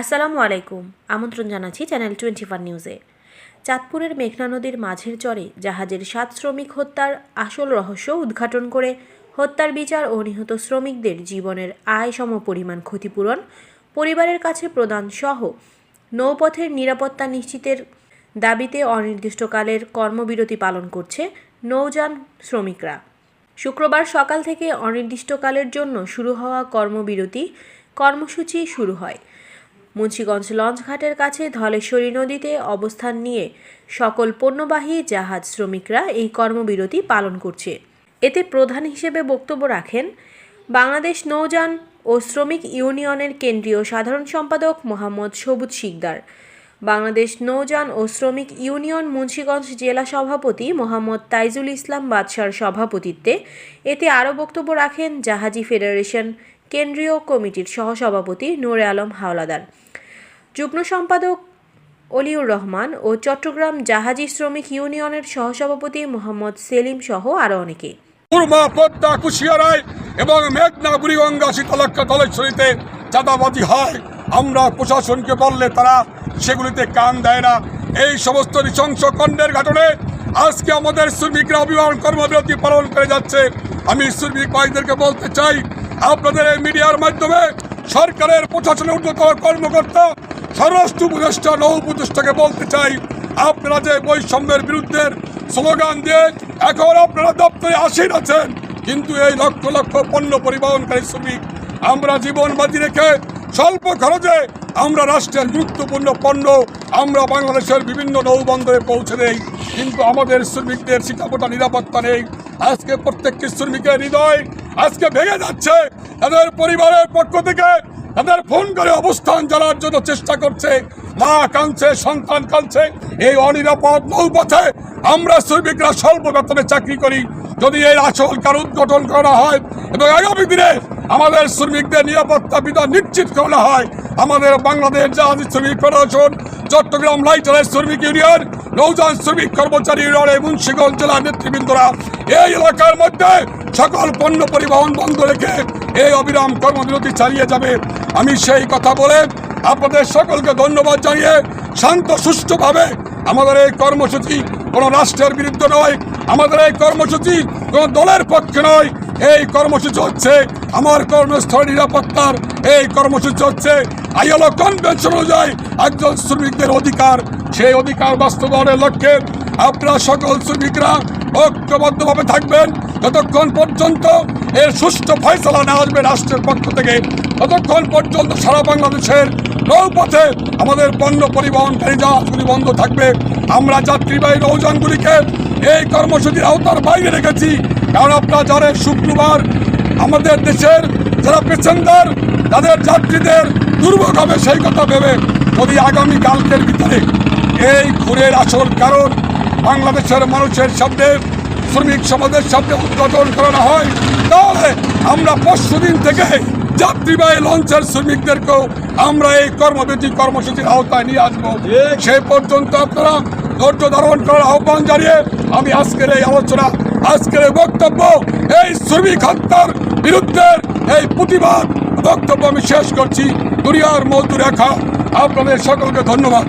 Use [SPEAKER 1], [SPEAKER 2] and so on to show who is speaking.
[SPEAKER 1] আসসালামু আলাইকুম। আমন্ত্রণ জানাচ্ছি চ্যানেল টোয়েন্টি ওয়ান নিউজে চাঁদপুরের মেঘনা নদীর মাঝের চরে জাহাজের সাত শ্রমিক হত্যার আসল রহস্য উদ্ঘাটন করে হত্যার বিচার ও নিহত শ্রমিকদের জীবনের আয় সম পরিমাণ ক্ষতিপূরণ, পরিবারের কাছে প্রদান সহ নৌপথের নিরাপত্তা নিশ্চিতের দাবিতে অনির্দিষ্টকালের কর্মবিরতি পালন করছে নৌযান শ্রমিকরা। শুক্রবার সকাল থেকে অনির্দিষ্টকালের জন্য শুরু হওয়া কর্মবিরতি কর্মসূচি শুরু হয়। মুন্সীগঞ্জ লঞ্চঘাটের কাছে ধলেশ্বরী নদীতে অবস্থান নিয়ে সকল পণ্যবাহী জাহাজ শ্রমিকরা এই কর্মবিরতি পালন করছে। এতে প্রধান হিসেবে বক্তব্য রাখেন বাংলাদেশ নৌযান ও শ্রমিক ইউনিয়নের কেন্দ্রীয় সাধারণ সম্পাদক মোহাম্মদ সবুজ শিকদার, বাংলাদেশ নৌযান ও শ্রমিক ইউনিয়ন মুন্সীগঞ্জ জেলা সভাপতি মোহাম্মদ তাইজুল ইসলাম বাদশার সভাপতিত্বে এতে আরও বক্তব্য রাখেন জাহাজি ফেডারেশন কেন্দ্রীয় কমিটির সহসভাপতি নূরে আলম হাওলাদার। যুগ্ম সম্পাদক অলিউর রহমান ও চট্টগ্রাম জাহাজি শ্রমিক ইউনিয়নের সহসভাপতি মোহাম্মদ সেলিম সহ আরও অনেকে।
[SPEAKER 2] কুরমা পদ্মা এবং মেঘনা বুড়িগঙ্গা শীতলক্ষা দলেশ্বরীতে চাঁদাবাজি হয়। আমরা প্রশাসনকে বললে তারা সেগুলিতে কান দেয় না। এই সমস্ত নৃশংস কণ্ডের ঘটনে আজকে আমাদের শ্রমিকরা অভিভাবন কর্মবিরতি পালন করে যাচ্ছে। আমি শ্রমিক ভাইদেরকে বলতে চাই, আপনাদের এই মিডিয়ার মাধ্যমে সরকারের প্রশাসনের ঊর্ধ্বতর কর্মকর্তা স্বরাষ্ট্র উপদেষ্টা, নৌ উপদেষ্টাকে বলতে চাই, আপনারা যে বৈষম্যের বিরুদ্ধে স্লোগান দিয়ে এখন আপনারা দপ্তরে আসীন আছেন, কিন্তু এই লক্ষ লক্ষ পণ্য পরিবহনকারী শ্রমিক আমরা জীবন বাজি রেখে স্বল্প খরচে আমরা রাষ্ট্রের গুরুত্বপূর্ণ পণ্য আমরা বাংলাদেশের বিভিন্ন নৌবন্দরে পৌঁছে দেই, কিন্তু আমাদের শ্রমিকদের শিক্ষাপটা নিরাপত্তা নেই। আজকে প্রত্যেকটি শ্রমিকের হৃদয় আজকে ভেঙে যাচ্ছে। তাদের পরিবারের পক্ষ থেকে তাদের ফোন করে অবস্থান জানার জন্য চেষ্টা করছে। মা কাঁদছে, সন্তান কাঁদছে। এই অনিরাপদ নৌপথে আমরা শ্রমিকরা স্বল্প বেতনে চাকরি করি। যদি এই আসল কার উদ্ঘাটন করা হয় এবং আগামী দিনে আমাদের শ্রমিকদের নিরাপত্তা বিধান নিশ্চিত করা হয়, আমাদের বাংলাদেশ জাহাজ শ্রমিক ফেডারেশন, চট্টগ্রাম লাইটারের শ্রমিক ইউনিয়ন, নৌযান শ্রমিক কর্মচারী ইউনিয়নের মুন্সিগঞ্জ জেলার নেতৃবৃন্দরা এই এলাকার মধ্যে সকল পণ্য পরিবহন বন্ধ রেখে এই অবিরাম কর্মবিরতি চালিয়ে যাবে। আমি সেই কথা বলে আপনাদের সকলকে ধন্যবাদ জানিয়ে শান্ত, সুষ্ঠুভাবে আমাদের এই কর্মসূচি কোনো রাষ্ট্রের বিরুদ্ধে নয়, আমাদের এই কর্মসূচি কোনো দলের পক্ষে নয়। এই কর্মসূচি হচ্ছে আমার কর্মস্থল নিরাপত্তার, এই কর্মসূচি হচ্ছে আইএলও কনভেনশন অনুযায়ী একজন শ্রমিকদের অধিকার। সেই অধিকার বাস্তবায়নের লক্ষ্যে আপনারা সকল শ্রমিকরা ঐক্যবদ্ধভাবে থাকবেন। যতক্ষণ পর্যন্ত এর সুষ্ঠু ফয়সলা না আসবে রাষ্ট্রের পক্ষ থেকে, ততক্ষণ পর্যন্ত সারা বাংলাদেশের নৌপথে আমাদের পণ্য পরিবহনকারী জাহাজগুলি বন্ধ থাকবে। আমরা যাত্রীবাহী নৌযানগুলিকে এই কর্মসূচির আওতার বাইরে রেখেছি। কারণ আপনারা জানেন, শুক্রবার আমাদের দেশের যারা পেসেঞ্জার, তাদের যাত্রীদের দুর্ভোগ হবে, সেই কথা ভেবে যদি আগামী কালকের ভিতরে এই ঘুরের আসল কারণ বাংলাদেশের মানুষের সামনে, শ্রমিক সমাজের সামনে উদ্ঘাটন করানো হয়, তাহলে আমরা পরশু দিন থেকে যাত্রীবাহী লঞ্চের শ্রমিকদেরকেও আমরা এই কর্মবিরতি কর্মসূচির আওতায় নিয়ে আসব। সে পর্যন্ত আপনারা ধৈর্য ধারণ করার আহ্বান জানিয়ে আমি আজকের এই আলোচনা, আজকের এই বক্তব্য, এই শ্রমিক হত্যার বিরুদ্ধে এই প্রতিবাদ বক্তব্য আমি শেষ করছি। দুনিয়ার মজদুর রেখা আপনাদের সকলকে ধন্যবাদ।